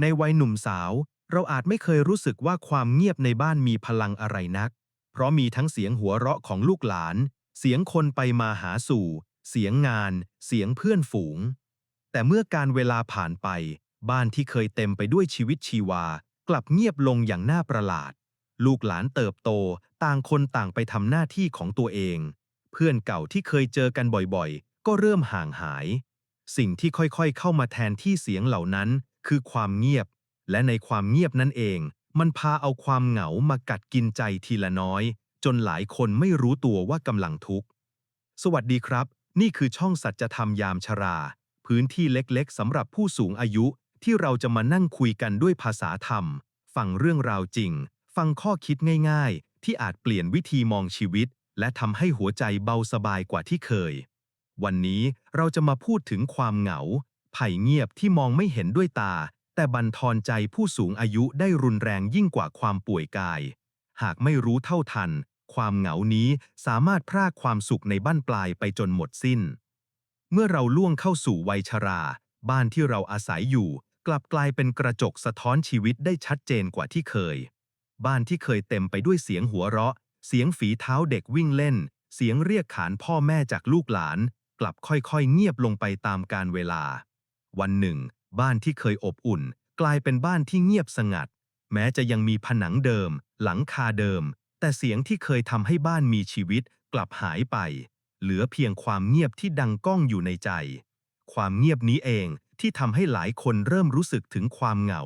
ในวัยหนุ่มสาว เราอาจไม่เคยรู้สึกว่าความเงียบในบ้านมีพลังอะไรนัก เพราะมีทั้งเสียงหัวเราะของลูกหลาน เสียงคนไปมาหาสู่ เสียงงาน เสียงเพื่อนฝูง แต่เมื่อการเวลาผ่านไป บ้านที่เคยเต็มไปด้วยชีวิตชีวา กลับเงียบลงอย่างน่าประหลาด ลูกหลานเติบโต ต่างคนต่างไปทำหน้าที่ของตัวเอง เพื่อนเก่าที่เคยเจอกันบ่อยๆ ก็เริ่มห่างหาย สิ่งที่ค่อยๆเข้ามาแทนที่เสียงเหล่านั้น คือความเงียบ และในความเงียบนั่นเอง มันพาเอาความเหงามากัดกินใจทีละน้อย จนหลายคนไม่รู้ตัวว่ากำลังทุกข์ สวัสดีครับ นี่คือช่องสัจธรรมยามชรา พื้นที่เล็กๆสำหรับผู้สูงอายุที่เราจะมานั่งคุยกันด้วยภาษาธรรม ฟังเรื่องราวจริง ฟังข้อคิดง่าย ๆ ที่อาจเปลี่ยนวิธีมองชีวิต และทำให้หัวใจเบาสบายกว่าที่เคย วันนี้เราจะมาพูดถึงความเหงา ไผ่เงียบที่มองไม่เห็นด้วยตา แต่บันทอนใจผู้สูงอายุได้รุนแรงยิ่งกว่าความป่วยกาย หากไม่รู้เท่าทัน ความเหงานี้สามารถพรากความสุขในบ้านปลายไปจนหมดสิ้น เมื่อเราล่วงเข้าสู่วัยชรา บ้านที่เราอาศัยอยู่ กลับกลายเป็นกระจกสะท้อนชีวิตได้ชัดเจนกว่าที่เคย บ้านที่เคยเต็มไปด้วยเสียงหัวเราะ เสียงฝีเท้าเด็กวิ่งเล่น เสียงเรียกขานพ่อแม่จากลูกหลานกลับค่อยๆ เงียบลงไปตามกาลเวลา วันหนึ่ง บ้านที่เคยอบอุ่น กลายเป็นบ้านที่เงียบสงัด แม้จะยังมีผนังเดิม หลังคาเดิม แต่เสียงที่เคยทำให้บ้านมีชีวิตกลับหายไป เหลือเพียงความเงียบที่ดังก้องอยู่ในใจ ความเงียบนี้เองที่ทำให้หลายคนเริ่มรู้สึกถึงความเหงา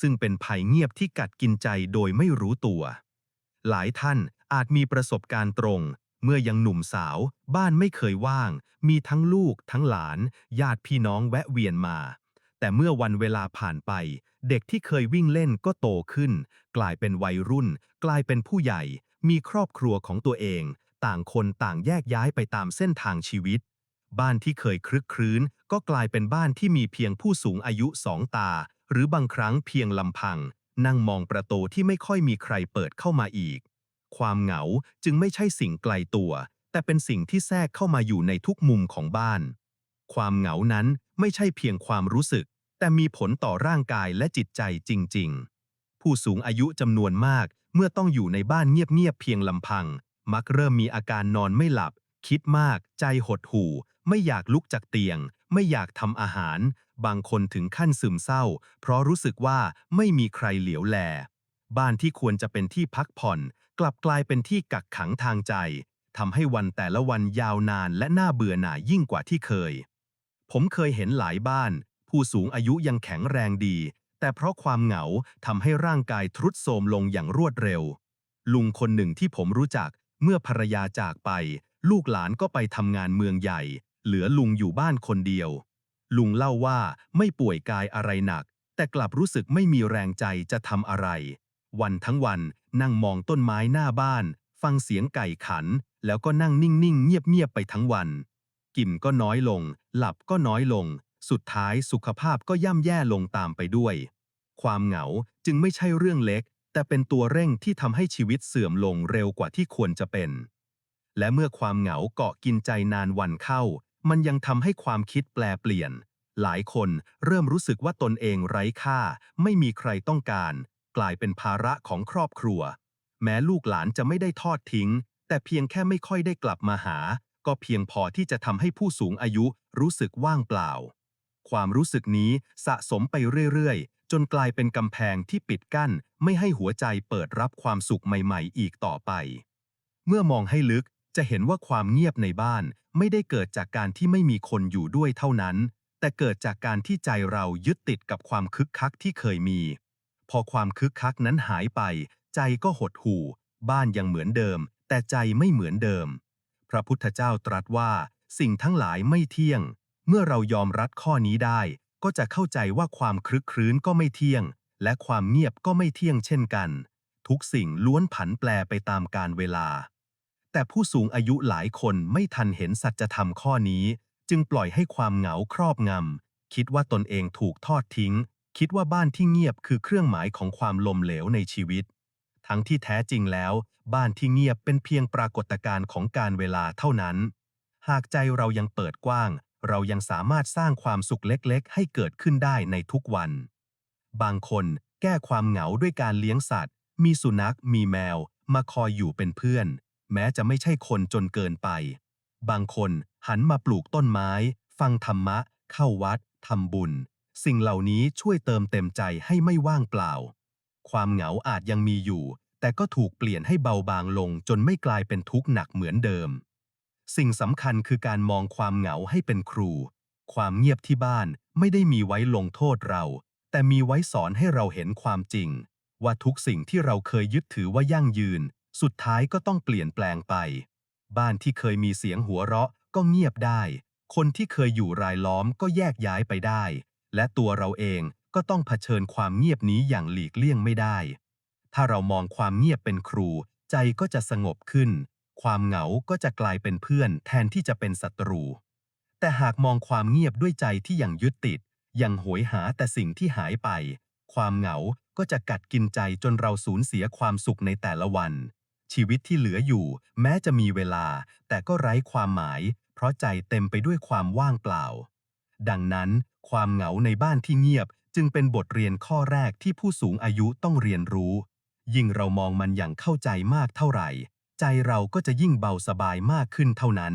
ซึ่งเป็นภัยเงียบที่กัดกินใจโดยไม่รู้ตัว หลายท่านอาจมีประสบการณ์ตรง เมื่อยังหนุ่มสาว บ้านไม่เคยว่าง มีทั้งลูกทั้งหลาน ญาติพี่น้องแวะเวียนมา แต่เมื่อวันเวลาผ่านไป เด็กที่เคยวิ่งเล่นก็โตขึ้น กลายเป็นวัยรุ่น กลายเป็นผู้ใหญ่ มีครอบครัวของตัวเอง ต่างคนต่างแยกย้ายไปตามเส้นทางชีวิต บ้านที่เคยคลึกครื้น ก็กลายเป็นบ้านที่มีเพียงผู้สูงอายุสองตา หรือบางครั้งเพียงลำพัง นั่งมองประตูที่ไม่ค่อยมีใครเปิดเข้ามาอีก ความเหงาจึงไม่ใช่สิ่งไกลตัว แต่เป็นสิ่งที่แทรกเข้ามาอยู่ในทุกมุมของบ้าน ความเหงานั้นไม่ใช่เพียงความรู้สึก แต่มีผลต่อร่างกายและจิตใจจริง ๆ ผู้สูงอายุจำนวนมากเมื่อต้องอยู่ในบ้านเงียบๆเพียงลำพัง มักเริ่มมีอาการนอนไม่หลับ คิดมาก ใจหดหู่ ไม่อยากลุกจากเตียง ไม่อยากทำอาหาร บางคนถึงขั้นซึมเศร้า เพราะรู้สึกว่าไม่มีใครเหลียวแล บ้านที่ควรจะเป็นที่พักผ่อน กลับกลายเป็นที่กักขังทางใจทำให้วันแต่ละวันยาวนานและน่าเบื่อหน่ายยิ่งกว่าที่เคย ผมเคยเห็นหลายบ้าน ผู้สูงอายุยังแข็งแรงดี แต่เพราะความเหงาทำให้ร่างกายทรุดโทรมลงอย่างรวดเร็ว ลุงคนหนึ่งที่ผมรู้จักเมื่อภรรยาจากไป ลูกหลานก็ไปทำงานเมืองใหญ่ เหลือลุงอยู่บ้านคนเดียว ลุงเล่าว่าไม่ป่วยกายอะไรหนัก แต่กลับรู้สึกไม่มีแรงใจจะทำอะไร วันทั้งวัน นั่งมองต้นไม้หน้าบ้าน ฟังเสียงไก่ขัน แล้วก็นั่งนิ่งๆ เงียบๆ ไปทั้งวัน กินก็น้อยลง หลับก็น้อยลง สุดท้ายสุขภาพก็ย่ำแย่ลงตามไปด้วย ความเหงาจึงไม่ใช่เรื่องเล็ก แต่เป็นตัวเร่งที่ทำให้ชีวิตเสื่อมลงเร็วกว่าที่ควรจะเป็น และเมื่อความเหงาเกาะกินใจนานวันเข้า มันยังทำให้ความคิดแปลเปลี่ยนหลายคนเริ่มรู้สึกว่าตนเองไร้ค่า ไม่มีใครต้องการ กลายเป็นภาระของครอบครัว แม้ลูกหลานจะไม่ได้ทอดทิ้ง แต่เพียงแค่ไม่ค่อยได้กลับมาหา ก็เพียงพอที่จะทำให้ผู้สูงอายุรู้สึกว่างเปล่า ความรู้สึกนี้สะสมไปเรื่อยๆ จนกลายเป็นกำแพงที่ปิดกั้น ไม่ให้หัวใจเปิดรับความสุขใหม่ๆ อีกต่อไป เมื่อมองให้ลึกจะเห็นว่าความเงียบในบ้านไม่ได้เกิดจากการที่ไม่มีคนอยู่ด้วยเท่านั้น แต่เกิดจากการที่ใจเรายึดติดกับความคึกคักที่เคยมี พอความคึกคักนั้นหายไป ใจก็หดหู่ บ้านยังเหมือนเดิม แต่ใจไม่เหมือนเดิม พระพุทธเจ้าตรัสว่า สิ่งทั้งหลายไม่เที่ยง เมื่อเรายอมรับข้อนี้ได้ ก็จะเข้าใจว่าความคลึกครื้นก็ไม่เที่ยง และความเงียบก็ไม่เที่ยงเช่นกัน ทุกสิ่งล้วนผันแปรไปตามกาลเวลา แต่ผู้สูงอายุหลายคนไม่ทันเห็นสัจธรรมข้อนี้ จึงปล่อยให้ความเหงาครอบงำคิดว่าตนเองถูกทอดทิ้ง คิดว่าบ้านที่เงียบคือเครื่องหมายของความลมเหลวในชีวิต ทั้งที่แท้จริงแล้ว บ้านที่เงียบเป็นเพียงปรากฏการณ์ของการเวลาเท่านั้น หากใจเรายังเปิดกว้าง เรายังสามารถสร้างความสุขเล็กๆ ให้เกิดขึ้นได้ในทุกวัน บางคนแก้ความเหงาด้วยการเลี้ยงสัตว์ มีสุนัข มีแมว มาคอยอยู่เป็นเพื่อน แม้จะไม่ใช่คนจนเกินไป บางคนหันมาปลูกต้นไม้ ฟังธรรมะ เข้าวัดทำบุญ สิ่งเหล่านี้ช่วยเติมเต็มใจให้ไม่ว่างเปล่า ความเหงาอาจยังมีอยู่ แต่ก็ถูกเปลี่ยนให้เบาบางลงจนไม่กลายเป็นทุกข์หนักเหมือนเดิม สิ่งสำคัญคือการมองความเหงาให้เป็นครู ความเงียบที่บ้านไม่ได้มีไว้ลงโทษเรา แต่มีไว้สอนให้เราเห็นความจริง ว่าทุกสิ่งที่เราเคยยึดถือว่ายั่งยืน สุดท้ายก็ต้องเปลี่ยนแปลงไป บ้านที่เคยมีเสียงหัวเราะก็เงียบได้ คนที่เคยอยู่รายล้อมก็แยกย้ายไปได้ และตัวเราเองก็ต้องเผชิญความเงียบนี้อย่างหลีกเลี่ยงไม่ได้ ถ้าเรามองความเงียบเป็นครู ใจก็จะสงบขึ้น ความเหงาก็จะกลายเป็นเพื่อนแทนที่จะเป็นศัตรู แต่หากมองความเงียบด้วยใจที่ยังยึดติด ยังโหยหาแต่สิ่งที่หายไป ความเหงาก็จะกัดกินใจจนเราสูญเสียความสุขในแต่ละวัน ชีวิตที่เหลืออยู่ แม้จะมีเวลา แต่ก็ไร้ความหมาย เพราะใจเต็มไปด้วยความว่างเปล่า ดังนั้น ความเหงาในบ้านที่เงียบจึงเป็นบทเรียนข้อแรกที่ผู้สูงอายุต้องเรียนรู้ ยิ่งเรามองมันอย่างเข้าใจมากเท่าไหร่ ใจเราก็จะยิ่งเบาสบายมากขึ้นเท่านั้น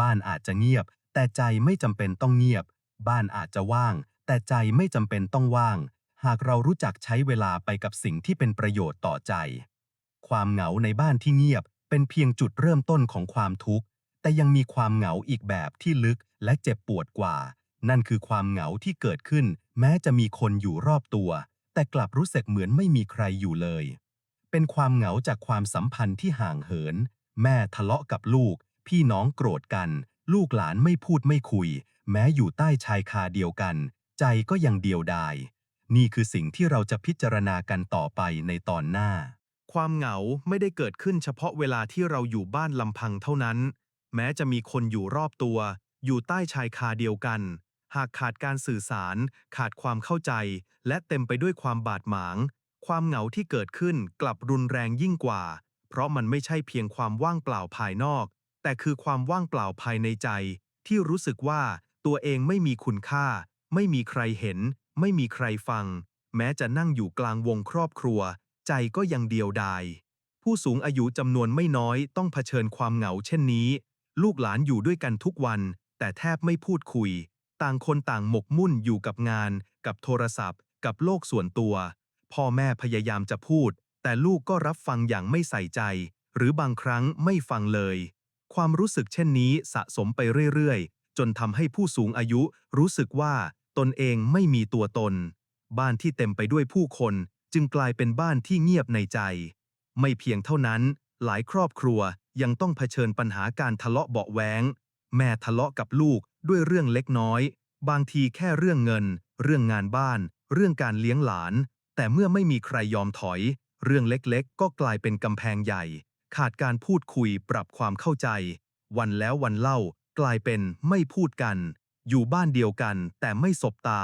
บ้านอาจจะเงียบ แต่ใจไม่จำเป็นต้องเงียบ บ้านอาจจะว่าง แต่ใจไม่จำเป็นต้องว่าง หากเรารู้จักใช้เวลาไปกับสิ่งที่เป็นประโยชน์ต่อใจ ความเหงาในบ้านที่เงียบ เป็นเพียงจุดเริ่มต้นของความทุกข์แต่ยังมีความเหงาอีกแบบที่ลึกและเจ็บปวดกว่า นั่นคือความเหงาที่เกิดขึ้น แม้จะมีคนอยู่รอบตัว แต่กลับรู้สึกเหมือนไม่มีใครอยู่เลย เป็นความเหงาจากความสัมพันธ์ที่ห่างเหิน แม่ทะเลาะกับลูก พี่น้องโกรธกัน ลูกหลานไม่พูดไม่คุย แม้อยู่ใต้ชายคาเดียวกัน ใจก็ยังเดียวดาย นี่คือสิ่งที่เราจะพิจารณากันต่อไปในตอนหน้า ความเหงาไม่ได้เกิดขึ้นเฉพาะเวลาที่เราอยู่บ้านลำพังเท่านั้น แม้จะมีคนอยู่รอบตัว อยู่ใต้ชายคาเดียวกัน หากขาดการสื่อสาร ขาดความเข้าใจ และเต็มไปด้วยความบาดหมาง ความเหงาที่เกิดขึ้นกลับรุนแรงยิ่งกว่า เพราะมันไม่ใช่เพียงความว่างเปล่าภายนอก แต่คือความว่างเปล่าภายในใจ ที่รู้สึกว่าตัวเองไม่มีคุณค่า ไม่มีใครเห็น ไม่มีใครฟัง แม้จะนั่งอยู่กลางวงครอบครัว ใจก็ยังเดียวดายผู้สูงอายุจำนวนไม่น้อยต้องเผชิญความเหงาเช่นนี้ ลูกหลานอยู่ด้วยกันทุกวัน แต่แทบไม่พูดคุย ต่างคนต่างหมกมุ่นอยู่กับงาน กับโทรศัพท์ กับโลกส่วนตัว พ่อแม่พยายามจะพูด แต่ลูกก็รับฟังอย่างไม่ใส่ใจ หรือบางครั้งไม่ฟังเลย ความรู้สึกเช่นนี้สะสมไปเรื่อยๆ จนทำให้ผู้สูงอายุรู้สึกว่าตนเองไม่มีตัวตน บ้านที่เต็มไปด้วยผู้คน จึงกลายเป็นบ้านที่เงียบในใจ ไม่เพียงเท่านั้น หลายครอบครัวยังต้องเผชิญปัญหาการทะเลาะเบาะแว้ง แม่ทะเลาะกับลูกด้วยเรื่องเล็กน้อย บางทีแค่เรื่องเงิน เรื่องงานบ้าน เรื่องการเลี้ยงหลาน แต่เมื่อไม่มีใครยอมถอย เรื่องเล็กๆ ก็กลายเป็นกำแพงใหญ่ ขาดการพูดคุยปรับความเข้าใจ วันแล้ววันเล่ากลายเป็นไม่พูดกัน อยู่บ้านเดียวกันแต่ไม่สบตา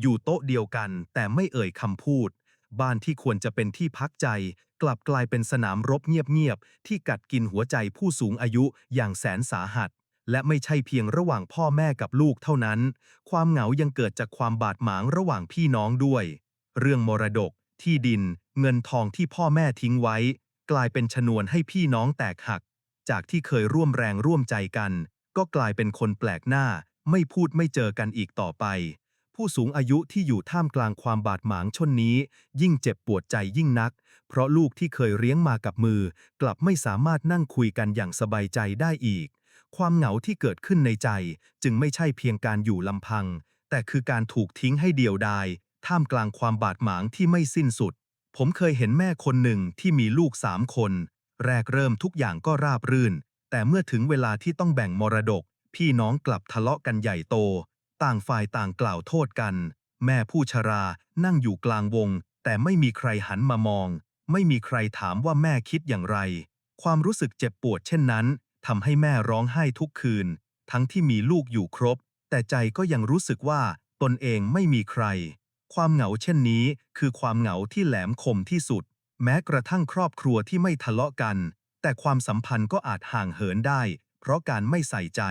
อยู่โต๊ะเดียวกันแต่ไม่เอ่ยคำพูด บ้านที่ควรจะเป็นที่พักใจ กลับกลายเป็นสนามรบเงียบๆที่กัดกินหัวใจผู้สูงอายุอย่างแสนสาหัส และไม่ใช่เพียงระหว่างพ่อแม่กับลูกเท่านั้น ความเหงายังเกิดจากความบาดหมางระหว่างพี่น้องด้วย เรื่องมรดก ที่ดิน เงินทองที่พ่อแม่ทิ้งไว้ กลายเป็นชนวนให้พี่น้องแตกหัก จากที่เคยร่วมแรงร่วมใจกัน ก็กลายเป็นคนแปลกหน้า ไม่พูดไม่เจอกันอีกต่อไป ผู้สูงอายุที่อยู่ท่ามกลางความบาดหมางชนนี้ ยิ่งเจ็บปวดใจยิ่งนัก เพราะลูกที่เคยเลี้ยงมากับมือ กลับไม่สามารถนั่งคุยกันอย่างสบายใจได้อีก ความเหงาที่เกิดขึ้นในใจ จึงไม่ใช่เพียงการอยู่ลำพัง แต่คือการถูกทิ้งให้เดียวดาย ท่ามกลางความบาดหมางที่ไม่สิ้นสุด ผมเคยเห็นแม่คนหนึ่งที่มีลูกสามคน แรกเริ่มทุกอย่างก็ราบรื่น แต่เมื่อถึงเวลาที่ต้องแบ่งมรดก พี่น้องกลับทะเลาะกันใหญ่โต ต่างฝ่ายต่างกล่าวโทษกัน แม่ผู้ชรานั่งอยู่กลางวง แต่ไม่มีใครหันมามอง ไม่มีใครถามว่าแม่คิดอย่างไร ความรู้สึกเจ็บปวดเช่นนั้น ทำให้แม่ร้องไห้ทุกคืน ทั้งที่มีลูกอยู่ครบ แต่ใจก็ยังรู้สึกว่าตนเองไม่มีใคร ความเหงาเช่นนี้คือความเหงาที่แหลมคมที่สุด แม้กระทั่งครอบครัวที่ไม่ทะเลาะกัน แต่ความสัมพันธ์ก็อาจห่างเหินได้ เพราะการไม่ใส่ใจ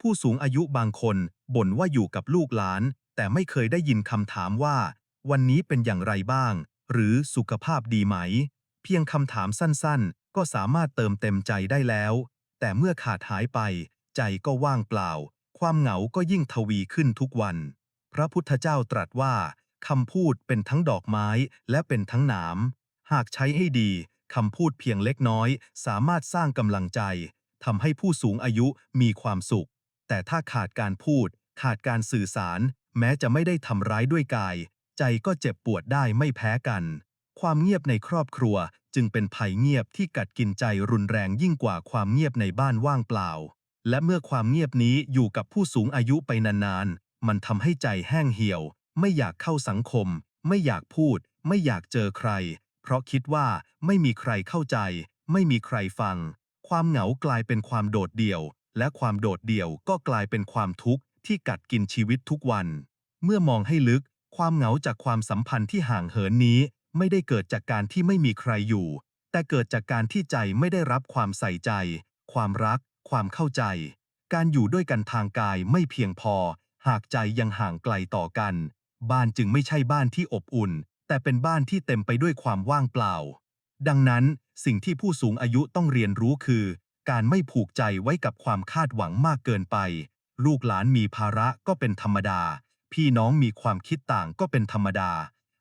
ผู้สูงอายุบางคนบ่นว่าอยู่กับลูกหลาน แต่ไม่เคยได้ยินคำถามว่า วันนี้เป็นอย่างไรบ้าง หรือสุขภาพดีไหม เพียงคำถามสั้นๆ ก็สามารถเติมเต็มใจได้แล้ว แต่เมื่อขาดหายไปใจก็ว่างเปล่า ความเหงาก็ยิ่งทวีขึ้นทุกวัน พระพุทธเจ้าตรัสว่าคำพูดเป็นทั้งดอกไม้และเป็นทั้งหนาม หากใช้ให้ดีคำพูดเพียงเล็กน้อย สามารถสร้างกำลังใจทำให้ผู้สูงอายุมีความสุข แต่ถ้าขาดการพูด ขาดการสื่อสาร แม้จะไม่ได้ทำร้ายด้วยกาย ใจก็เจ็บปวดได้ไม่แพ้กัน ความเงียบในครอบครัว จึงเป็นภัยเงียบที่กัดกินใจรุนแรงยิ่งกว่าความเงียบในบ้านว่างเปล่า และเมื่อความเงียบนี้อยู่กับผู้สูงอายุไปนานๆ มันทำให้ใจแห้งเหี่ยว ไม่อยากเข้าสังคม ไม่อยากพูด ไม่อยากเจอใคร เพราะคิดว่าไม่มีใครเข้าใจ ไม่มีใครฟัง ความเหงากลายเป็นความโดดเดี่ยว และความโดดเดี่ยวก็กลายเป็นความทุกข์ที่กัดกินชีวิตทุกวัน เมื่อมองให้ลึก ความเหงาจากความสัมพันธ์ที่ห่างเหินนี้ ไม่ได้เกิดจากการที่ไม่มีใครอยู่ แต่เกิดจากการที่ใจไม่ได้รับความใส่ใจ ความรัก ความเข้าใจ การอยู่ด้วยกันทางกายไม่เพียงพอ หากใจยังห่างไกลต่อกัน บ้านจึงไม่ใช่บ้านที่อบอุ่น แต่เป็นบ้านที่เต็มไปด้วยความว่างเปล่า ดังนั้นสิ่งที่ผู้สูงอายุต้องเรียนรู้คือ การไม่ผูกใจไว้กับความคาดหวังมากเกินไป ลูกหลานมีภาระก็เป็นธรรมดา พี่น้องมีความคิดต่างก็เป็นธรรมดา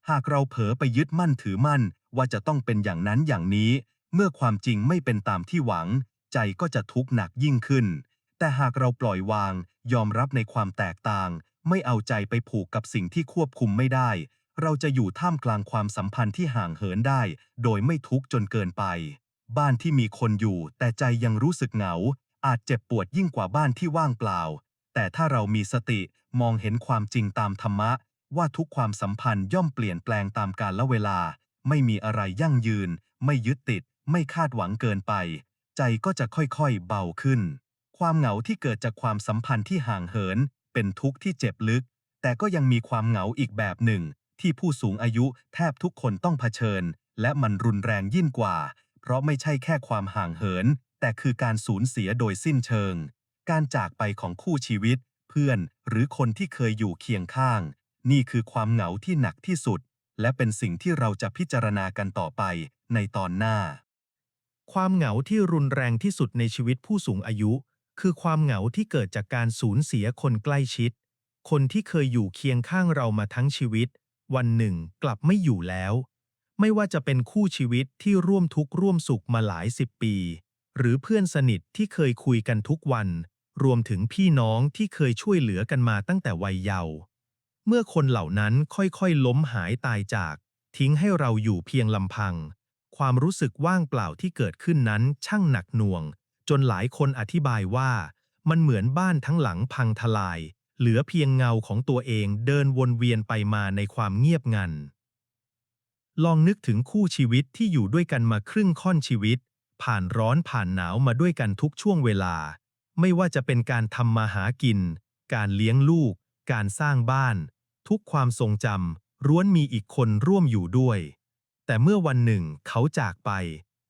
หากเราเผลอไปยึดมั่นถือมั่น ว่าจะต้องเป็นอย่างนั้นอย่างนี้ เมื่อความจริงไม่เป็นตามที่หวัง ใจก็จะทุกข์หนักยิ่งขึ้น แต่หากเราปล่อยวาง ยอมรับในความแตกต่าง ไม่เอาใจไปผูกกับสิ่งที่ควบคุมไม่ได้ เราจะอยู่ท่ามกลางความสัมพันธ์ที่ห่างเหินได้ โดยไม่ทุกข์จนเกินไป บ้านที่มีคนอยู่ แต่ใจยังรู้สึกเหงา อาจเจ็บปวดยิ่งกว่าบ้านที่ว่างเปล่า แต่ถ้าเรามีสติมองเห็นความจริงตามธรรมะ ว่าทุกความสัมพันธ์ย่อมเปลี่ยนแปลงตามกาลเวลา ไม่มีอะไรยั่งยืน ไม่ยึดติด ไม่คาดหวังเกินไป ใจก็จะค่อยๆ เบาขึ้น ความเหงาที่เกิดจากความสัมพันธ์ที่ห่างเหิน เป็นทุกข์ที่เจ็บลึก แต่ก็ยังมีความเหงาอีกแบบหนึ่ง ที่ผู้สูงอายุแทบทุกคนต้องเผชิญ และมันรุนแรงยิ่งกว่า เพราะไม่ใช่แค่ความห่างเหิน แต่คือการสูญเสียโดยสิ้นเชิง การจากไปของคู่ชีวิต เพื่อนหรือคนที่เคยอยู่เคียงข้าง นี่คือความเหงาที่หนักที่สุด และเป็นสิ่งที่เราจะพิจารณากันต่อไปในตอนหน้า ความเหงาที่รุนแรงที่สุดในชีวิตผู้สูงอายุ คือความเหงาที่เกิดจากการสูญเสียคนใกล้ชิด คนที่เคยอยู่เคียงข้างเรามาทั้งชีวิต วันหนึ่งกลับไม่อยู่แล้ว ไม่ว่าจะเป็นคู่ชีวิตที่ร่วมทุกข์ร่วมสุขมาหลายสิบปี หรือเพื่อนสนิทที่เคยคุยกันทุกวัน รวมถึงพี่น้องที่เคยช่วยเหลือกันมาตั้งแต่วัยเยาว์ เมื่อคนเหล่านั้นค่อยๆ ล้มหายตายจาก ทิ้งให้เราอยู่เพียงลำพัง ความรู้สึกว่างเปล่าที่เกิดขึ้นนั้นช่างหนักหน่วง จนหลายคนอธิบายว่า มันเหมือนบ้านทั้งหลังพังทลาย เหลือเพียงเงาของตัวเองเดินวนเวียนไปมาในความเงียบงัน ลองนึกถึงคู่ชีวิตที่อยู่ด้วยกันมาครึ่งค่อนชีวิต ผ่านร้อนผ่านหนาวมาด้วยกันทุกช่วงเวลา ไม่ว่าจะเป็นการทำมาหากิน การเลี้ยงลูก การสร้างบ้าน ทุกความทรงจำร้วนมีอีกคนร่วมอยู่ด้วย แต่เมื่อวันหนึ่งเขาจากไป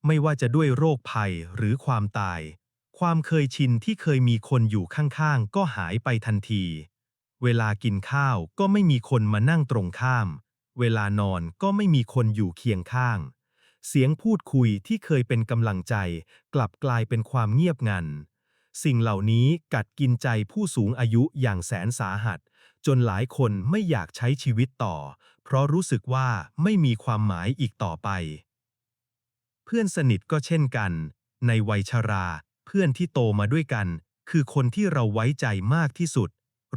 ไม่ว่าจะด้วยโรคภัยหรือความตาย ความเคยชินที่เคยมีคนอยู่ข้างๆ ก็หายไปทันที เวลากินข้าวก็ไม่มีคนมานั่งตรงข้าม เวลานอนก็ไม่มีคนอยู่เคียงข้าง เสียงพูดคุยที่เคยเป็นกำลังใจ กลับกลายเป็นความเงียบงันสิ่งเหล่านี้กัดกินใจผู้สูงอายุอย่างแสนสาหัส จนหลายคนไม่อยากใช้ชีวิตต่อ เพราะรู้สึกว่าไม่มีความหมายอีกต่อไป เพื่อนสนิทก็เช่นกัน ในวัยชรา เพื่อนที่โตมาด้วยกัน คือคนที่เราไว้ใจมากที่สุด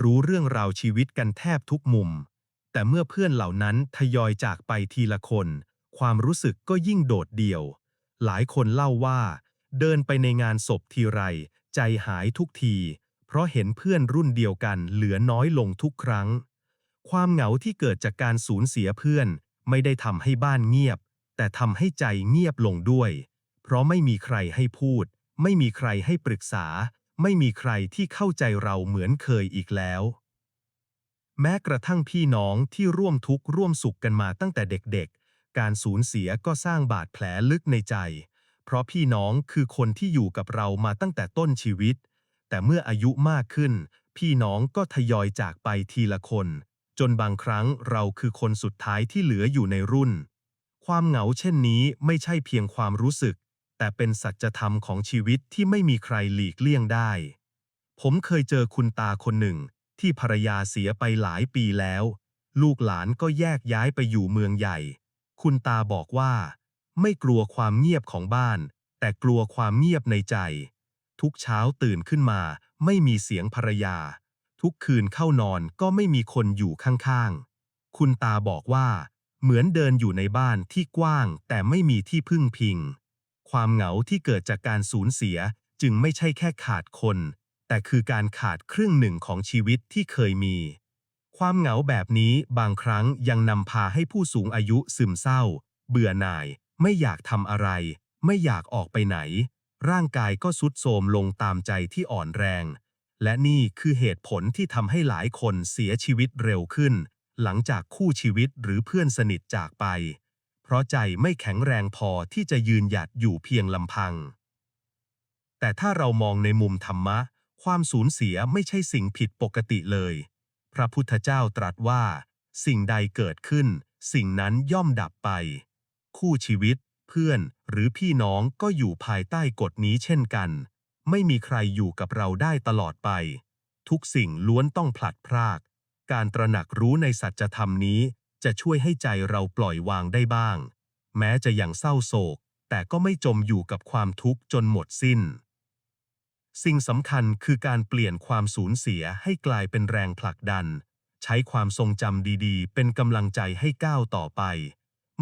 รู้เรื่องราวชีวิตกันแทบทุกมุม แต่เมื่อเพื่อนเหล่านั้นทยอยจากไปทีละคน ความรู้สึกก็ยิ่งโดดเดี่ยว หลายคนเล่าว่า เดินไปในงานศพทีไร ใจหายทุกที เพราะเห็นเพื่อนรุ่นเดียวกันเหลือน้อยลงทุกครั้ง ความเหงาที่เกิดจากการสูญเสียเพื่อน ไม่ได้ทำให้บ้านเงียบ แต่ทำให้ใจเงียบลงด้วย เพราะไม่มีใครให้พูด ไม่มีใครให้ปรึกษา ไม่มีใครที่เข้าใจเราเหมือนเคยอีกแล้ว แม้กระทั่งพี่น้องที่ร่วมทุกข์ร่วมสุขกันมาตั้งแต่เด็กๆ การสูญเสียก็สร้างบาดแผลลึกในใจ เพราะพี่น้องคือคนที่อยู่กับเรามาตั้งแต่ต้นชีวิต แต่เมื่ออายุมากขึ้น พี่น้องก็ทยอยจากไปทีละคน จนบางครั้งเราคือคนสุดท้ายที่เหลืออยู่ในรุ่น ความเหงาเช่นนี้ไม่ใช่เพียงความรู้สึก แต่เป็นสัจธรรมของชีวิตที่ไม่มีใครหลีกเลี่ยงได้ ผมเคยเจอคุณตาคนหนึ่ง ที่ภรรยาเสียไปหลายปีแล้ว ลูกหลานก็แยกย้ายไปอยู่เมืองใหญ่ คุณตาบอกว่า ไม่กลัวความเงียบของบ้าน แต่กลัวความเงียบในใจ ทุกเช้าตื่นขึ้นมาไม่มีเสียงภรรยา ทุกคืนเข้านอนก็ไม่มีคนอยู่ข้างๆ คุณตาบอกว่า เหมือนเดินอยู่ในบ้านที่กว้างแต่ไม่มีที่พึ่งพิง ความเหงาที่เกิดจากการสูญเสียจึงไม่ใช่แค่ขาดคน แต่คือการขาดครึ่งหนึ่งของชีวิตที่เคยมี ความเหงาแบบนี้บางครั้งยังนำพาให้ผู้สูงอายุซึมเศร้า เบื่อหน่าย ไม่อยากทำอะไร ไม่อยากออกไปไหน ร่างกายก็ทรุดโทรมลงตามใจที่อ่อนแรง และนี่คือเหตุผลที่ทำให้หลายคนเสียชีวิตเร็วขึ้น หลังจากคู่ชีวิตหรือเพื่อนสนิทจากไป เพราะใจไม่แข็งแรงพอที่จะยืนหยัดอยู่เพียงลำพัง แต่ถ้าเรามองในมุมธรรมะ ความสูญเสียไม่ใช่สิ่งผิดปกติเลย พระพุทธเจ้าตรัสว่า สิ่งใดเกิดขึ้น สิ่งนั้นย่อมดับไป คู่ชีวิต เพื่อนหรือพี่น้องก็อยู่ภายใต้กฎนี้เช่นกัน ไม่มีใครอยู่กับเราได้ตลอดไป ทุกสิ่งล้วนต้องผลัดพราก การตระหนักรู้ในสัจธรรมนี้จะช่วยให้ใจเราปล่อยวางได้บ้าง แม้จะยังเศร้าโศก แต่ก็ไม่จมอยู่กับความทุกข์จนหมดสิ้น สิ่งสำคัญคือการเปลี่ยนความสูญเสียให้กลายเป็นแรงผลักดัน ใช้ความทรงจำดีๆ เป็นกำลังใจให้ก้าวต่อไป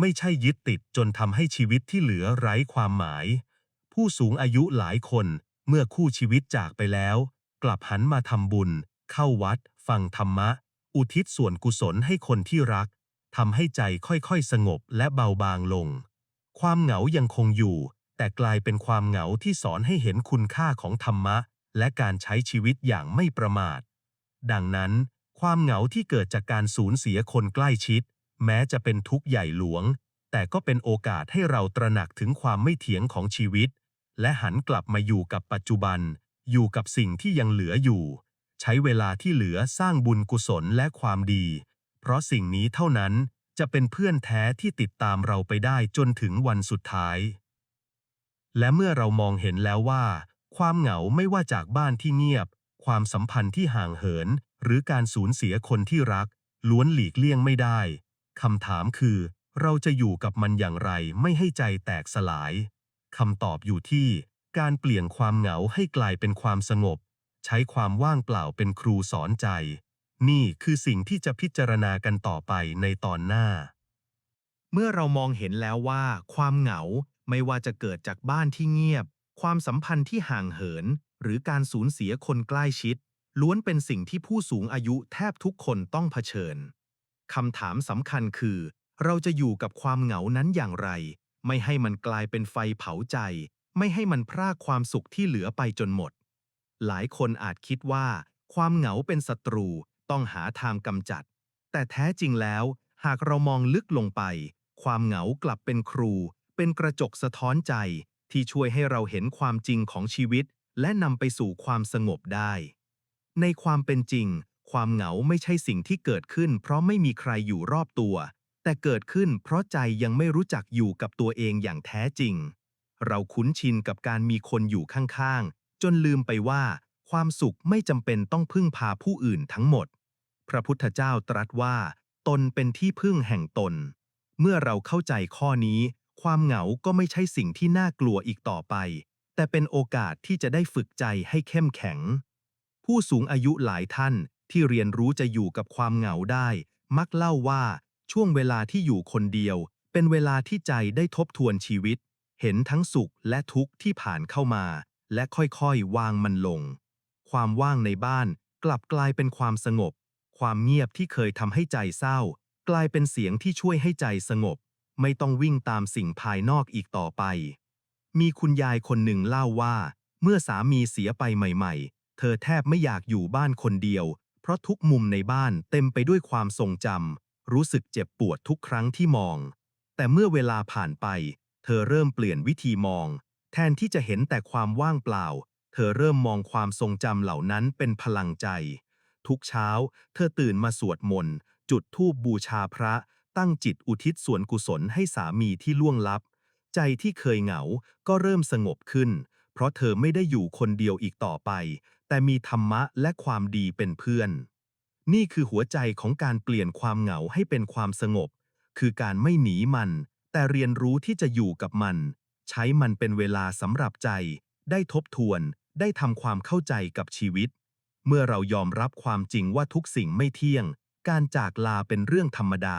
ไม่ใช่ยึดติดจนทำให้ชีวิตที่เหลือไร้ความหมาย ผู้สูงอายุหลายคนเมื่อคู่ชีวิตจากไปแล้ว กลับหันมาทำบุญ เข้าวัด ฟังธรรมะ อุทิศส่วนกุศลให้คนที่รักทำให้ใจค่อยๆสงบและเบาบางลง ความเหงายังคงอยู่ แต่กลายเป็นความเหงาที่สอนให้เห็นคุณค่าของธรรมะ และการใช้ชีวิตอย่างไม่ประมาท ดังนั้น ความเหงาที่เกิดจากการสูญเสียคนใกล้ชิด แม้จะเป็นทุกข์ใหญ่หลวง แต่ก็เป็นโอกาสให้เราตระหนักถึงความไม่เที่ยงของชีวิต และหันกลับมาอยู่กับปัจจุบัน อยู่กับสิ่งที่ยังเหลืออยู่ ใช้เวลาที่เหลือสร้างบุญกุศลและความดี เพราะสิ่งนี้เท่านั้นจะเป็นเพื่อนแท้ที่ติดตามเราไปได้จนถึงวันสุดท้าย และเมื่อเรามองเห็นแล้วว่า ความเหงาไม่ว่าจากบ้านที่เงียบ ความสัมพันธ์ที่ห่างเหิน หรือการสูญเสียคนที่รัก ล้วนหลีกเลี่ยงไม่ได้ คำถามคือ เราจะอยู่กับมันอย่างไรไม่ให้ใจแตกสลาย คำตอบอยู่ที่การเปลี่ยนความเหงาให้กลายเป็นความสงบ ใช้ความว่างเปล่าเป็นครูสอนใจ นี่คือสิ่งที่จะพิจารณากันต่อไปในตอนหน้า เมื่อเรามองเห็นแล้วว่า ความเหงาไม่ว่าจะเกิดจากบ้านที่เงียบ ความสัมพันธ์ที่ห่างเหิน หรือการสูญเสียคนใกล้ชิด ล้วนเป็นสิ่งที่ผู้สูงอายุแทบทุกคนต้องเผชิญ คำถามสำคัญคือ เราจะอยู่กับความเหงานั้นอย่างไร ไม่ให้มันกลายเป็นไฟเผาใจ ไม่ให้มันพรากความสุขที่เหลือไปจนหมด หลายคนอาจคิดว่า ความเหงาเป็นศัตรู ต้องหาทางกำจัด แต่แท้จริงแล้ว หากเรามองลึกลงไป ความเหงากลับเป็นครู เป็นกระจกสะท้อนใจ ที่ช่วยให้เราเห็นความจริงของชีวิต และนำไปสู่ความสงบได้ ในความเป็นจริง ความเหงาไม่ใช่สิ่งที่เกิดขึ้น เพราะไม่มีใครอยู่รอบตัว แต่เกิดขึ้นเพราะใจยังไม่รู้จักอยู่กับตัวเองอย่างแท้จริง เราคุ้นชินกับการมีคนอยู่ข้างๆ จนลืมไปว่า ความสุขไม่จำเป็นต้องพึ่งพาผู้อื่นทั้งหมด พระพุทธเจ้าตรัสว่า ตนเป็นที่พึ่งแห่งตน เมื่อเราเข้าใจข้อนี้ ความเหงาก็ไม่ใช่สิ่งที่น่ากลัวอีกต่อไป แต่เป็นโอกาสที่จะได้ฝึกใจให้เข้มแข็ง ผู้สูงอายุหลายท่าน ที่เรียนรู้จะอยู่กับความเหงาได้ มักเล่าว่าช่วงเวลาที่อยู่คนเดียว เป็นเวลาที่ใจได้ทบทวนชีวิต เห็นทั้งสุขและทุกข์ที่ผ่านเข้ามา และค่อยๆ วางมันลง ความว่างในบ้านกลับกลายเป็นความสงบ ความเงียบที่เคยทำให้ใจเศร้า กลายเป็นเสียงที่ช่วยให้ใจสงบ ไม่ต้องวิ่งตามสิ่งภายนอกอีกต่อไป มีคุณยายคนหนึ่งเล่าว่า เมื่อสามีเสียไปใหม่ ๆ เธอแทบไม่อยากอยู่บ้านคนเดียว ราะทุกมุมในบ้านเต็มไปด้วยความทรงจำรู้สึกเจ็บปวดทุกครั้งที่มอง แต่เมื่อเวลาผ่านไป เธอเริ่มเปลี่ยนวิธีมอง แทนที่จะเห็นแต่ความว่างเปล่า เธอเริ่มมองความทรงจำเหล่านั้นเป็นพลังใจ ทุกเช้า เธอตื่นมาสวดมนต์จุดธูปบูชาพระ ตั้งจิตอุทิศส่วนกุศลให้สามีที่ล่วงลับ ใจที่เคยเหงาก็เริ่มสงบขึ้น เพราะเธอไม่ได้อยู่คนเดียวอีกต่อไป แต่มีธรรมะและความดีเป็นเพื่อน นี่คือหัวใจของการเปลี่ยนความเหงาให้เป็นความสงบ คือการไม่หนีมัน แต่เรียนรู้ที่จะอยู่กับมัน ใช้มันเป็นเวลาสำหรับใจ ได้ทบทวน ได้ทำความเข้าใจกับชีวิต เมื่อเรายอมรับความจริงว่าทุกสิ่งไม่เที่ยง การจากลาเป็นเรื่องธรรมดา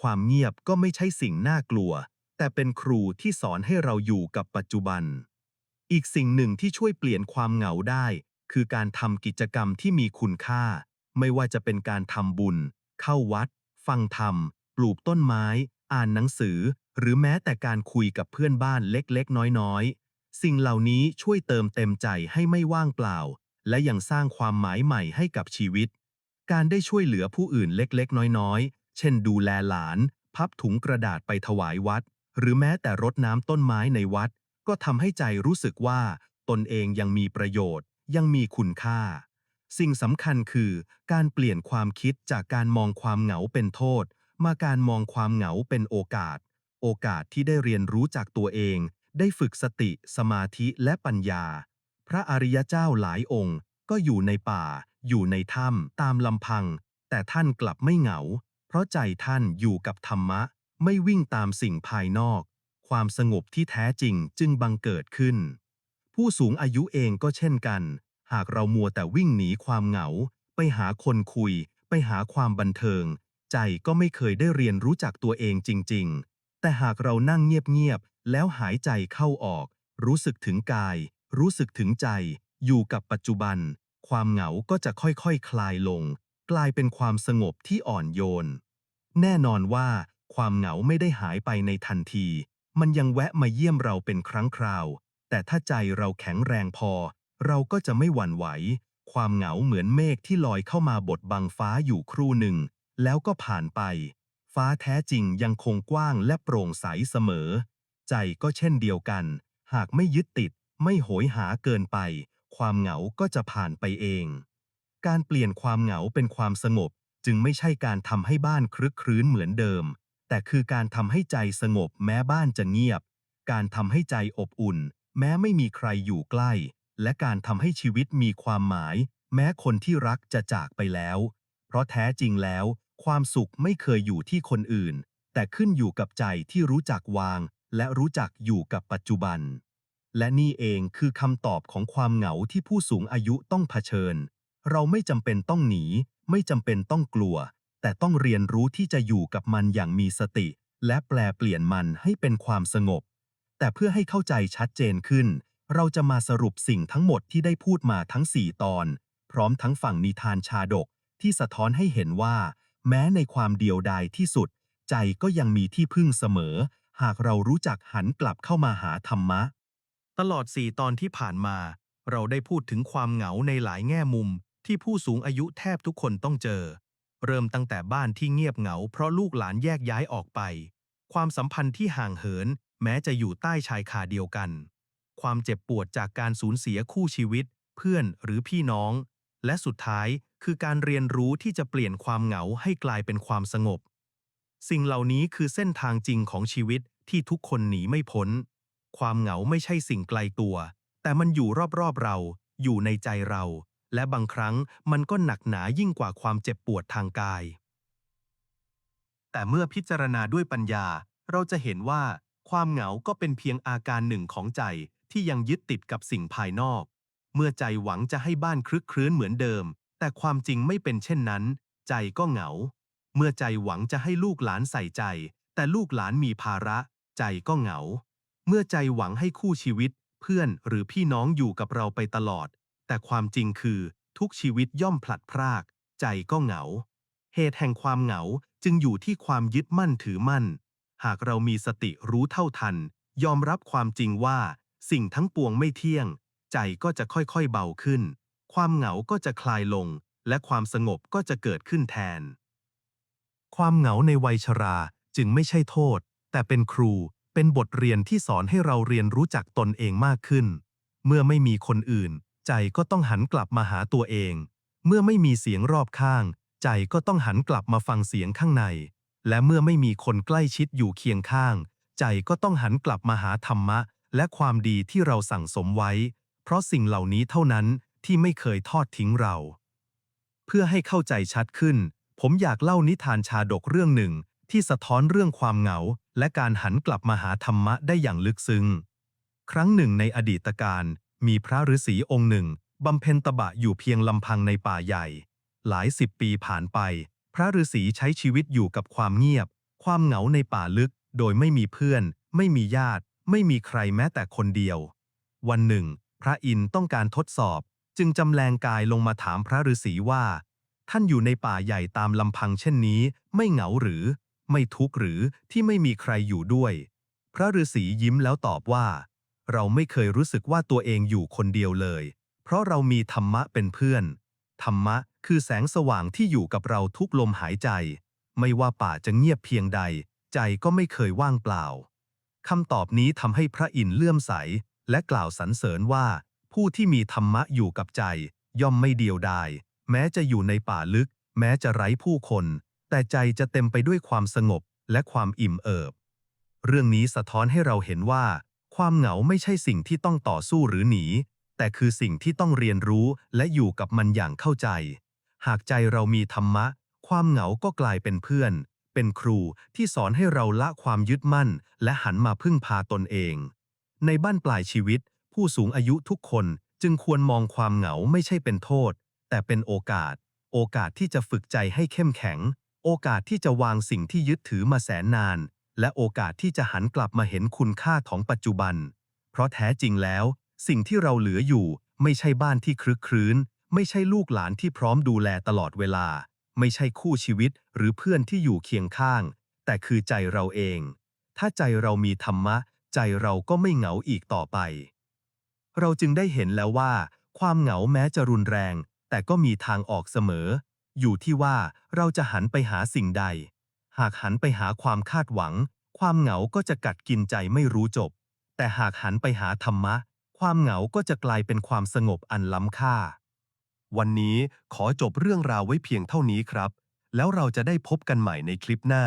ความเงียบก็ไม่ใช่สิ่งน่ากลัว แต่เป็นครูที่สอนให้เราอยู่กับปัจจุบัน อีกสิ่งหนึ่งที่ช่วยเปลี่ยนความเหงาได้ คือการทำกิจกรรมที่มีคุณค่า ไม่ว่าจะเป็นการทำบุญ เข้าวัด ฟังธรรม ปลูกต้นไม้ อ่านหนังสือ หรือแม้แต่การคุยกับเพื่อนบ้านเล็กๆ น้อยๆ สิ่งเหล่านี้ช่วยเติมเต็มใจให้ไม่ว่างเปล่า และยังสร้างความหมายใหม่ให้กับชีวิต การได้ช่วยเหลือผู้อื่นเล็กๆ น้อยๆ เช่นดูแลหลาน พับถุงกระดาษไปถวายวัด หรือแม้แต่รดน้ำต้นไม้ในวัด ก็ทำให้ใจรู้สึกว่า ตนเองยังมีประโยชน์ ยังมีคุณค่า สิ่งสำคัญคือการเปลี่ยนความคิดจากการมองความเหงาเป็นโทษ มาการมองความเหงาเป็นโอกาส โอกาสที่ได้เรียนรู้จากตัวเอง ได้ฝึกสติ สมาธิและปัญญา พระอริยเจ้าหลายองค์ ก็อยู่ในป่า อยู่ในถ้ำตามลำพัง แต่ท่านกลับไม่เหงา เพราะใจท่านอยู่กับธรรมะ ไม่วิ่งตามสิ่งภายนอก ความสงบที่แท้จริงจึงบังเกิดขึ้น ผู้สูงอายุเองก็เช่นกัน หากเรามัวแต่วิ่งหนีความเหงา ไปหาคนคุย ไปหาความบันเทิง ใจก็ไม่เคยได้เรียนรู้จักตัวเองจริง ๆ แต่หากเรานั่งเงียบๆแล้วหายใจเข้าออก รู้สึกถึงกาย รู้สึกถึงใจ อยู่กับปัจจุบัน ความเหงาก็จะค่อยๆคคลายลง กลายเป็นความสงบที่อ่อนโยน แน่นอนว่า ความเหงาไม่ได้หายไปในทันที มันยังแวะมาเยี่ยมเราเป็นครั้งคราว แต่ถ้าใจเราแข็งแรงพอ เราก็จะไม่หวั่นไหว ความเหงาเหมือนเมฆที่ลอยเข้ามาบดบังฟ้าอยู่ครู่หนึ่ง แล้วก็ผ่านไป ฟ้าแท้จริงยังคงกว้างและโปร่งใสเสมอ ใจก็เช่นเดียวกัน หากไม่ยึดติด ไม่โหยหาเกินไป ความเหงาก็จะผ่านไปเอง การเปลี่ยนความเหงาเป็นความสงบ จึงไม่ใช่การทำให้บ้านครึกครื้นเหมือนเดิม แต่คือการทำให้ใจสงบแม้บ้านจะเงียบ การทำให้ใจอบอุ่น แม้ไม่มีใครอยู่ใกล้ และการทำให้ชีวิตมีความหมาย แม้คนที่รักจะจากไปแล้ว เพราะแท้จริงแล้ว ความสุขไม่เคยอยู่ที่คนอื่น แต่ขึ้นอยู่กับใจที่รู้จักวาง และรู้จักอยู่กับปัจจุบัน และนี่เองคือคำตอบของความเหงาที่ผู้สูงอายุต้องเผชิญ เราไม่จำเป็นต้องหนี ไม่จำเป็นต้องกลัว แต่ต้องเรียนรู้ที่จะอยู่กับมันอย่างมีสติ และแปลเปลี่ยนมันให้เป็นความสงบ แต่เพื่อให้เข้าใจชัดเจนขึ้น เราจะมาสรุปสิ่งทั้งหมดที่ได้พูดมาทั้ง 4 ตอน พร้อมทั้งฝั่งนิทานชาดกที่สะท้อนให้เห็นว่า แม้ในความเดียวดายที่สุด ใจก็ยังมีที่พึ่งเสมอ หากเรารู้จักหันกลับเข้ามาหาธรรมะ ตลอด 4 ตอนที่ผ่านมา เราได้พูดถึงความเหงาในหลายแง่มุม ที่ผู้สูงอายุแทบทุกคนต้องเจอ เริ่มตั้งแต่บ้านที่เงียบเหงา เพราะลูกหลานแยกย้ายออกไป ความสัมพันธ์ที่ห่างเหิน แม้จะอยู่ใต้ชายคาเดียวกัน ความเจ็บปวดจากการสูญเสียคู่ชีวิต เพื่อนหรือพี่น้อง และสุดท้ายคือการเรียนรู้ที่จะเปลี่ยนความเหงาให้กลายเป็นความสงบ สิ่งเหล่านี้คือเส้นทางจริงของชีวิตที่ทุกคนหนีไม่พ้น ความเหงาไม่ใช่สิ่งไกลตัว แต่มันอยู่รอบๆเรา อยู่ในใจเรา และบางครั้งมันก็หนักหนายิ่งกว่าความเจ็บปวดทางกาย แต่เมื่อพิจารณาด้วยปัญญา เราจะเห็นว่า ความเหงาก็เป็นเพียงอาการหนึ่งของใจที่ยังยึดติดกับสิ่งภายนอก เมื่อใจหวังจะให้บ้านคลึกครื้นเหมือนเดิม แต่ความจริงไม่เป็นเช่นนั้น ใจก็เหงา เมื่อใจหวังจะให้ลูกหลานใส่ใจ แต่ลูกหลานมีภาระ ใจก็เหงา เมื่อใจหวังให้คู่ชีวิต เพื่อนหรือพี่น้องอยู่กับเราไปตลอด แต่ความจริงคือ ทุกชีวิตย่อมพลัดพราก ใจก็เหงา เหตุแห่งความเหงาจึงอยู่ที่ความยึดมั่นถือมั่น หากเรามีสติรู้เท่าทัน ยอมรับความจริงว่า สิ่งทั้งปวงไม่เที่ยง ใจก็จะค่อยๆเบาขึ้น ความเหงาก็จะคลายลง และความสงบก็จะเกิดขึ้นแทน ความเหงาในวัยชราจึงไม่ใช่โทษ แต่เป็นครู เป็นบทเรียนที่สอนให้เราเรียนรู้จักตนเองมากขึ้น เมื่อไม่มีคนอื่น ใจก็ต้องหันกลับมาหาตัวเอง เมื่อไม่มีเสียงรอบข้าง ใจก็ต้องหันกลับมาฟังเสียงข้างใน และเมื่อไม่มีคนใกล้ชิดอยู่เคียงข้าง ใจก็ต้องหันกลับมาหาธรรมะ และความดีที่เราสั่งสมไว้ เพราะสิ่งเหล่านี้เท่านั้นที่ไม่เคยทอดทิ้งเรา เพื่อให้เข้าใจชัดขึ้น ผมอยากเล่านิทานชาดกเรื่องหนึ่ง ที่สะท้อนเรื่องความเหงา และการหันกลับมาหาธรรมะได้อย่างลึกซึ้ง ครั้งหนึ่งในอดีตการมีพระฤาษีองค์หนึ่งบำเพ็ญตบะอยู่เพียงลำพังในป่าใหญ่ หลายสิบปีผ่านไป ระฤาษีใช้ชีวิตอยู่กับความเงียบ ความเหงาในป่าลึก โดยไม่มีเพื่อน ไม่มีญาติ ไม่มีใครแม้แต่คนเดียว วันหนึ่ง พระอินทร์ต้องการทดสอบ จึงจำแรงกายลงมาถามพระฤาษีว่า ท่านอยู่ในป่าใหญ่ตามลำพังเช่นนี้ ไม่เหงาหรือ ไม่ทุกข์หรือที่ไม่มีใครอยู่ด้วย พระฤาษียิ้มแล้วตอบว่า เราไม่เคยรู้สึกว่าตัวเองอยู่คนเดียวเลย เพราะเรามีธรรมะเป็นเพื่อน ธรรมะคือแสงสว่างที่อยู่กับเราทุกลมหายใจ ไม่ว่าป่าจะเงียบเพียงใด ใจก็ไม่เคยว่างเปล่าคำตอบนี้ทำให้พระอินทร์เลื่อมใส และกล่าวสรรเสริญว่า ผู้ที่มีธรรมะอยู่กับใจ ย่อมไม่เดียวดาย แม้จะอยู่ในป่าลึก แม้จะไร้ผู้คน แต่ใจจะเต็มไปด้วยความสงบและความอิ่มเอิบ เรื่องนี้สะท้อนให้เราเห็นว่า ความเหงาไม่ใช่สิ่งที่ต้องต่อสู้หรือหนี แต่คือสิ่งที่ต้องเรียนรู้และอยู่กับมันอย่างเข้าใจ หากใจเรามีธรรมะ ความเหงาก็กลายเป็นเพื่อน เป็นครูที่สอนให้เราละความยึดมั่น และหันมาพึ่งพาตนเอง ในบ้านปลายชีวิต ผู้สูงอายุทุกคนจึงควรมองความเหงาไม่ใช่เป็นโทษ แต่เป็นโอกาส โอกาสที่จะฝึกใจให้เข้มแข็ง โอกาสที่จะวางสิ่งที่ยึดถือมาแสนนาน และโอกาสที่จะหันกลับมาเห็นคุณค่าของปัจจุบัน เพราะแท้จริงแล้ว สิ่งที่เราเหลืออยู่ ไม่ใช่บ้านที่ครึกครื้น ไม่ใช่ลูกหลานที่พร้อมดูแลตลอดเวลา ไม่ใช่คู่ชีวิตหรือเพื่อนที่อยู่เคียงข้าง แต่คือใจเราเอง ถ้าใจเรามีธรรมะ ใจเราก็ไม่เหงาอีกต่อไป เราจึงได้เห็นแล้วว่า ความเหงาแม้จะรุนแรง แต่ก็มีทางออกเสมอ อยู่ที่ว่าเราจะหันไปหาสิ่งใด หากหันไปหาความคาดหวัง ความเหงาก็จะกัดกินใจไม่รู้จบ แต่หากหันไปหาธรรมะ ความเหงาก็จะกลายเป็นความสงบอันล้ำค่า วันนี้ขอจบเรื่องราวไว้เพียงเท่านี้ครับ แล้วเราจะได้พบกันใหม่ในคลิปหน้า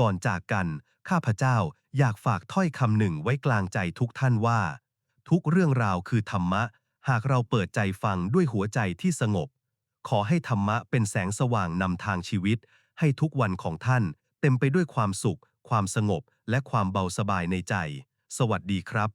ก่อนจากกัน ข้าพเจ้าอยากฝากถ้อยคำหนึ่งไว้กลางใจทุกท่านว่า ทุกเรื่องราวคือธรรมะ หากเราเปิดใจฟังด้วยหัวใจที่สงบ ขอให้ธรรมะเป็นแสงสว่างนำทางชีวิต ให้ทุกวันของท่าน เต็มไปด้วยความสุข ความสงบ และความเบาสบายในใจ สวัสดีครับ